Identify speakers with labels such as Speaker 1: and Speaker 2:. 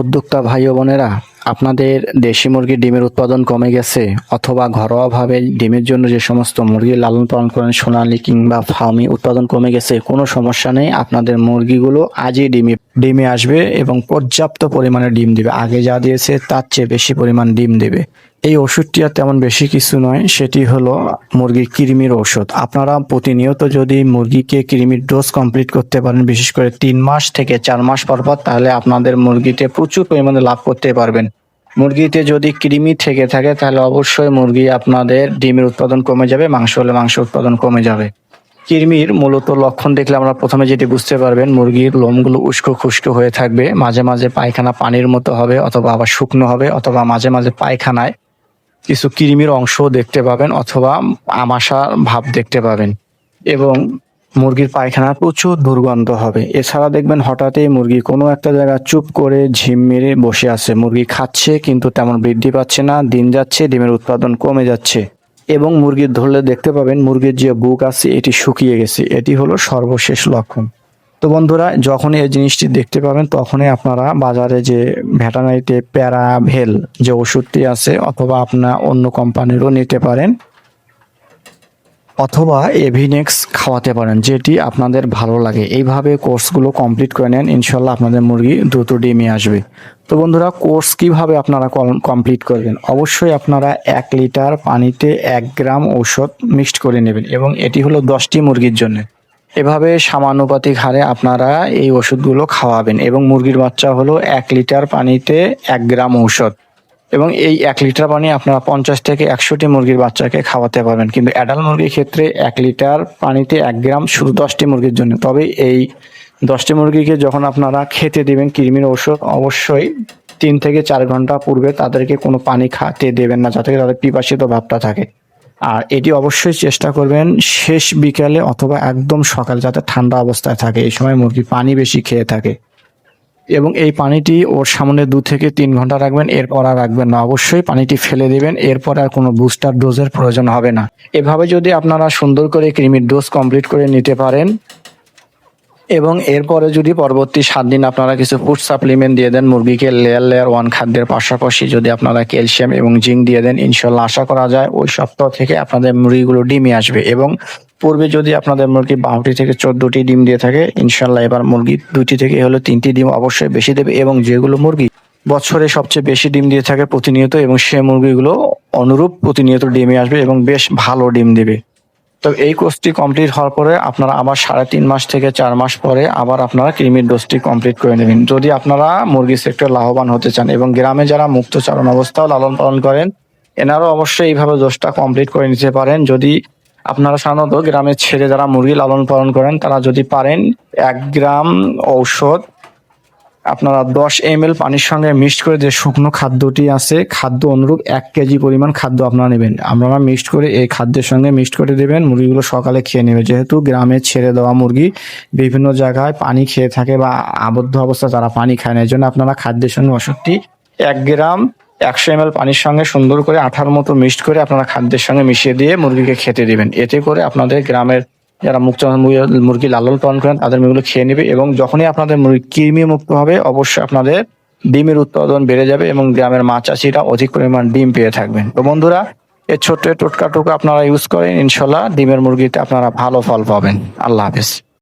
Speaker 1: উদ্যোক্তা ভাই ও বোনেরা, আপনাদের দেশি মুরগির ডিমের উৎপাদন কমে গেছে অথবা ঘরোয়াভাবে ডিমের জন্য যে সমস্ত মুরগি লালন পালন করেন, সোনালি কিংবা ফার্মি উৎপাদন কমে গেছে, কোনো সমস্যা নেই, আপনাদের মুরগিগুলো আজই ডিমে ডিমে আসবে এবং পর্যাপ্ত পরিমাণে ডিম দেবে। আগে যা দিয়েছে তার চেয়ে বেশি পরিমাণ ডিম দেবে। এই ওষুধটি আর তেমন বেশি কিছু নয়, সেটি হলো মুরগির কৃমির ওষুধ আপনারা প্রতিনিয়ত যদি মুরগিকে কৃমির ডোজ কমপ্লিট করতে পারেন, বিশেষ করে তিন মাস থেকে চার মাস পর পর, তাহলে আপনাদের মুরগিতে প্রচুর পরিমাণে লাভ করতে পারবেন। মুরগিতে যদি কৃমি থেকে থাকে, তাহলে অবশ্যই মুরগি আপনাদের ডিমের উৎপাদন কমে যাবে, মাংস হলে মাংস উৎপাদন কমে যাবে। কৃমির মূলত লক্ষণ দেখলে আমরা প্রথমে যেটি বুঝতে পারবেন, মুরগির লোমগুলো উস্কো খুস্কো হয়ে থাকবে, মাঝে মাঝে পায়খানা পানির মতো হবে, অথবা আবার শুকনো হবে, অথবা মাঝে মাঝে পায়খানায় কিছু কৃমির অংশ দেখতে পাবেন অথবা আমাশা ভাব দেখতে পাবেন। এবং মুরগির পায়খানা প্রচুর দুর্গন্ধ হবে। এছাড়া দেখবেন হঠাৎই মুরগি কোনো একটা জায়গা চুপ করে ঝিম মেরে বসে আছে। মুরগি খাচ্ছে কিন্তু তেমন বৃদ্ধি পাচ্ছে না, দিন যাচ্ছে, ডিমের উৎপাদন কমে যাচ্ছে। এবং মুরগির ধরলে দেখতে পাবেন মুরগির যে বুক আছে, এটি শুকিয়ে গেছে। এটি হলো সর্বশেষ লক্ষণ। তো বন্ধুরা যখন এই জিনিসটি দেখতে পাবেন, তখনই আপনারা বাজারে যে ভেটানারিতে প্যারাভেল যে ওষুধটি আছে, অথবা আপনার অন্য কোম্পানিরও নিতে পারেন, অথবা এভিনেক্স খাওয়াতে পারেন, যেটি আপনাদের ভালো লাগে। এইভাবে কোর্সগুলো কমপ্লিট করে নেন, ইনশাল্লাহ আপনাদের মুরগি দ্রুত ডিমে আসবে। তো বন্ধুরা, কোর্স কীভাবে আপনারা কমপ্লিট করবেন? অবশ্যই আপনারা এক লিটার পানিতে এক গ্রাম ঔষধ মিক্সড করে নেবেন, এবং এটি হলো দশটি মুরগির জন্য। এভাবে সামানুপাতিক হারে আপনারা এই ওষুধগুলো খাওয়াবেন এবং মুরগির বাচ্চা হলো এক লিটার পানিতে এক গ্রাম ঔষধ। এবং এই এক লিটার পানি আপনারা পঞ্চাশ থেকে একশোটি মুরগির বাচ্চাকে খাওয়াতে পারবেন। কিন্তু অ্যাডাল মুরগির ক্ষেত্রে এক লিটার পানিতে এক গ্রাম শুধু দশটি মুরগির জন্য। তবে এই দশটি মুরগিকে যখন আপনারা খেতে দিবেন কৃমির ওষুধ অবশ্যই তিন থেকে চার ঘণ্টা পূর্বে তাদেরকে কোনো পানি খাতে দেবেন না, যাতে তাদের পিপাসিত ভাবটা থাকে। আর এটি অবশ্যই চেষ্টা করবেন শেষ বিকালে অথবা একদম সকাল যাতে ঠান্ডা অবস্থায় থাকে। এই সময় মুরগি পানি বেশি খেয়ে থাকে। এবং এই পানিটি ওর সামনে দু থেকে তিন ঘণ্টা রাখবেন, এরপর আর রাখবেন না। অবশ্যই পানিটি ফেলে দেবেন, এরপর আর কোনো বুস্টার ডোজের প্রয়োজন হবে না। এভাবে যদি আপনারা সুন্দর করে কৃমির ডোজ কমপ্লিট করে নিতে পারেন এবং এরপরে যদি পরবর্তী সাত দিন আপনারা কিছু ফুড সাপ্লিমেন্ট দিয়ে দেন, মুরগিকে লেয়ার লেয়ার ওয়ান খাদ্যের পাশাপাশি যদি আপনারা ক্যালসিয়াম এবং জিঙ্ক দিয়ে দেন ইনশাল্লাহ আশা করা যায় ওই সপ্তাহ থেকে আপনাদের মুরগিগুলো ডিমে আসবে এবং পূর্বে যদি আপনাদের মুরগি বারোটি থেকে চোদ্দটি ডিম দিয়ে থাকে ইনশাল্লাহ এবার মুরগি দুটি থেকে হলো তিনটি ডিম অবশ্যই বেশি দেবে এবং যেগুলো মুরগি বছরে সবচেয়ে বেশি ডিম দিয়ে থাকে প্রতিনিয়ত এবং সে মুরগিগুলো অনুরূপ প্রতিনিয়ত ডিমে আসবে এবং বেশ ভালো ডিম দেবে। তো এই কোর্সটি কমপ্লিট হওয়ার পরে আপনারা আবার সাড়ে তিন মাস থেকে চার মাস পরে আবার আপনারা কৃমির ডোজটি কমপ্লিট করে নেবেন। যদি আপনারা মুরগি সেক্টর লাভবান হতে চান এবং গ্রামে যারা মুক্ত চারণ অবস্থাও লালন পালন করেন, এনারাও অবশ্যই এইভাবে ডোজটা কমপ্লিট করে নিতে পারেন। যদি আপনারা সাধারণত গ্রামের ছেড়ে যারা মুরগি লালন পালন করেন, তারা যদি পারেন এক গ্রাম ঔষধ আপনারা দশ এম এল পানির সঙ্গে মিক্সড করে যে শুকনো খাদ্যটি আছে, খাদ্য অনুরূপ এক কেজি পরিমাণ খাদ্য আপনারা নেবেন। আপনারা মিক্সড করে এই খাদ্যের সঙ্গে মিক্সড করে দেবেন, মুরগিগুলো সকালে খেয়ে নেবে। যেহেতু গ্রামে ছেড়ে দেওয়া মুরগি, বিভিন্ন জায়গায় পানি খেয়ে থাকে বা আবদ্ধ অবস্থা তারা পানি খায় না। এই জন্য আপনারা খাদ্যের সঙ্গে ওষুধটি এক গ্রাম একশো এম পানির সঙ্গে সুন্দর করে আঠার মতো মিক্সড করে আপনারা খাদ্যের সঙ্গে মিশিয়ে দিয়ে মুরগিকে খেতে দিবেন। এতে করে আপনাদের গ্রামের যারা মুক্ত মুরগি লালন পালন করেন, তাদের মুরগিগুলো খেয়ে নেবে এবং যখনই আপনাদের মুরগি কৃমি মুক্ত হবে, অবশ্যই আপনাদের ডিমের উৎপাদন বেড়ে যাবে এবং গ্রামের মাছ চাষিরা অধিক পরিমাণ ডিম পেয়ে থাকবেন। তো বন্ধুরা এই ছোট্ট টোটকা টোকা আপনারা ইউজ করেন, ইনশাল্লাহ ডিমের মুরগিতে আপনারা ভালো ফল পাবেন। আল্লাহ হাফেজ।